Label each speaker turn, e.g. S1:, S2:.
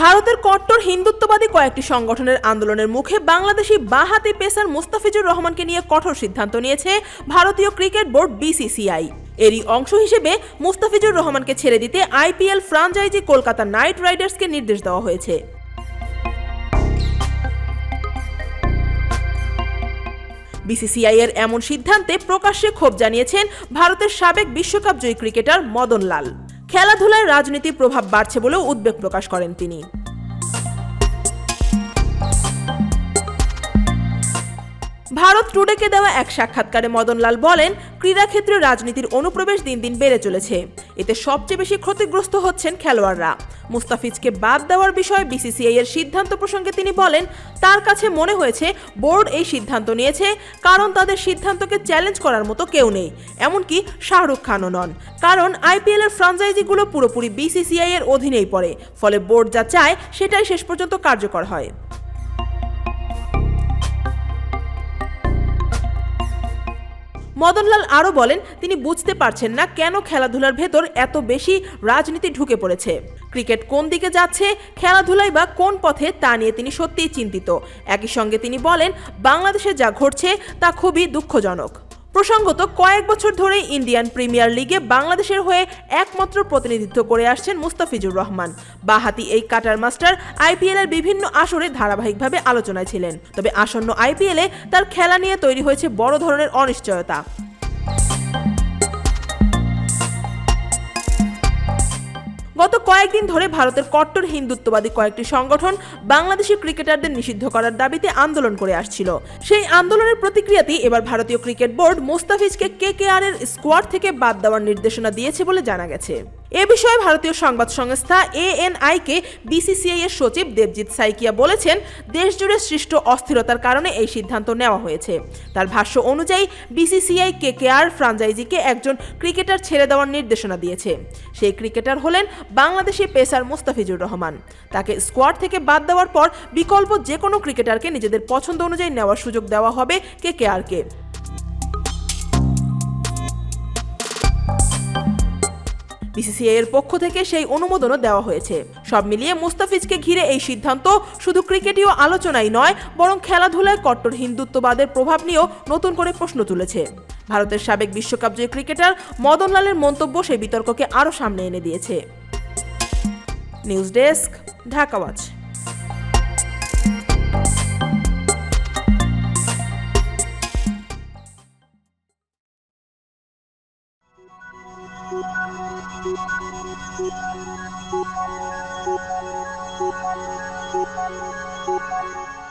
S1: ভারতের কট্টর হিন্দুত্ববাদী কয়েকটি সংগঠনের আন্দোলনের মুখে বাংলাদেশি বাঁহাতি পেসার মুস্তাফিজুর রহমানকে নিয়ে কঠোর সিদ্ধান্ত নিয়েছে ভারতীয় ক্রিকেট বোর্ড বিসিসিআই। এরই অংশ হিসেবে মুস্তাফিজুর রহমানকে ছেড়ে দিতে আইপিএল ফ্রাঞ্চাইজি কলকাতা নাইট রাইডার্সকে নির্দেশ দেওয়া হয়েছে। বিসিসিআই এর এমন সিদ্ধান্তে প্রকাশ্যে ক্ষোভ জানিয়েছেন ভারতের সাবেক বিশ্বকাপ জয়ী ক্রিকেটার মদন লাল খেলাধুলায় রাজনীতির প্রভাব বাড়ছে বলেও উদ্বেগ প্রকাশ করেন তিনি। ভারত টুডেকে দেওয়া এক সাক্ষাৎকারে মদনলাল বলেন ক্রীড়াক্ষেত্রে রাজনীতির অনুপ্রবেশ দিন দিন বেড়ে চলেছে। এতে সবচেয়ে বেশি ক্ষতিগ্রস্ত হচ্ছেন খেলোয়াড়রা। মুস্তাফিজকে বাদ দেওয়ার বিষয়ে বিসিসিআই এর সিদ্ধান্ত প্রসঙ্গে তিনি বলেন, তার কাছে মনে হয়েছে, বোর্ড এই সিদ্ধান্ত নিয়েছে, কারণ তাদের সিদ্ধান্তকে চ্যালেঞ্জ করার মতো কেউ নেই। এমনকি শাহরুখ খানও নন। কারণ আইপিএল এর ফ্রাঞ্চাইজিগুলো পুরোপুরি বিসিসিআই এর অধীনেই পড়ে, ফলে বোর্ড যা চায়, সেটাই শেষ পর্যন্ত কার্যকর হয়। মদনলাল আরও বলেন, তিনি বুঝতে পারছেন না কেন খেলাধুলার ভেতর এত বেশি রাজনীতি ঢুকে পড়েছে। ক্রিকেট কোন দিকে যাচ্ছে, খেলাধুলাই বা কোন পথে, তা নিয়ে তিনি সত্যিই চিন্তিত। একই সঙ্গে তিনি বলেন, বাংলাদেশে যা ঘটছে, তা খুবই দুঃখজনক। প্রসঙ্গত, কয়েক বছর ধরে ইন্ডিয়ান প্রিমিয়ার লিগে বাংলাদেশের হয়ে একমাত্র প্রতিনিধিত্ব করে আসছেন মুস্তাফিজুর রহমান। বাহাতি এই কাটার মাস্টার আইপিএল এর বিভিন্ন আসরে ধারাবাহিকভাবে আলোচনায় ছিলেন। তবে আসন্ন আইপিএলে তার খেলা নিয়ে তৈরি হয়েছে বড় ধরনের অনিশ্চয়তা। গত কয়েকদিন ধরে ভারতের কট্টর হিন্দুত্ববাদী কয়েকটি সংগঠন বাংলাদেশের ক্রিকেটারদের নিষিদ্ধ করার দাবিতে আন্দোলন করে আসছিল। সেই আন্দোলনের প্রতিক্রিয়াতেই এবার ভারতীয় ক্রিকেট বোর্ড মুস্তাফিজকে কেকেআর এর স্কোয়াড থেকে বাদ দেওয়ার নির্দেশনা দিয়েছে বলে জানা গেছে। এ বিষয়ে ভারতীয় সংবাদ সংস্থা এএনআই কে বিসিসিআই এর সচিব দেবজিৎ সাইকিয়া বলেছেন, দেশজুড়ে সৃষ্ট অস্থিরতার কারণে এই সিদ্ধান্ত নেওয়া হয়েছে। তার ভাষ্য অনুযায়ী, বিসিসিআই কেকেআর ফ্রাঞ্চাইজিকে একজন ক্রিকেটার ছেড়ে দেওয়ার নির্দেশনা দিয়েছে। সেই ক্রিকেটার হলেন বাংলাদেশি পেসার মুস্তাফিজুর রহমান। তাকে স্কোয়াড থেকে বাদ দেওয়ার পর বিকল্প যে কোনো ক্রিকেটারকে নিজেদের পছন্দ অনুযায়ী নেওয়ার সুযোগ দেওয়া হবে কে কেকেআরকে বিসিসিআই এর পক্ষ থেকে সেই অনুমোদনও দেওয়া হয়েছে। সব মিলিয়ে মুস্তাফিজকে ঘিরে এই সিদ্ধান্ত শুধু ক্রিকেটীয় আলোচনাই নয়, বরং খেলাধুলায় কট্টর হিন্দুত্ববাদের প্রভাব নিয়েও নতুন করে প্রশ্ন তুলেছে। ভারতের সাবেক বিশ্বকাপ জয়ী ক্রিকেটার মদনলালের মন্তব্য সেই বিতর্ককে আরও সামনে এনে দিয়েছে। News desk, Dhaka watch.
S2: Thank you.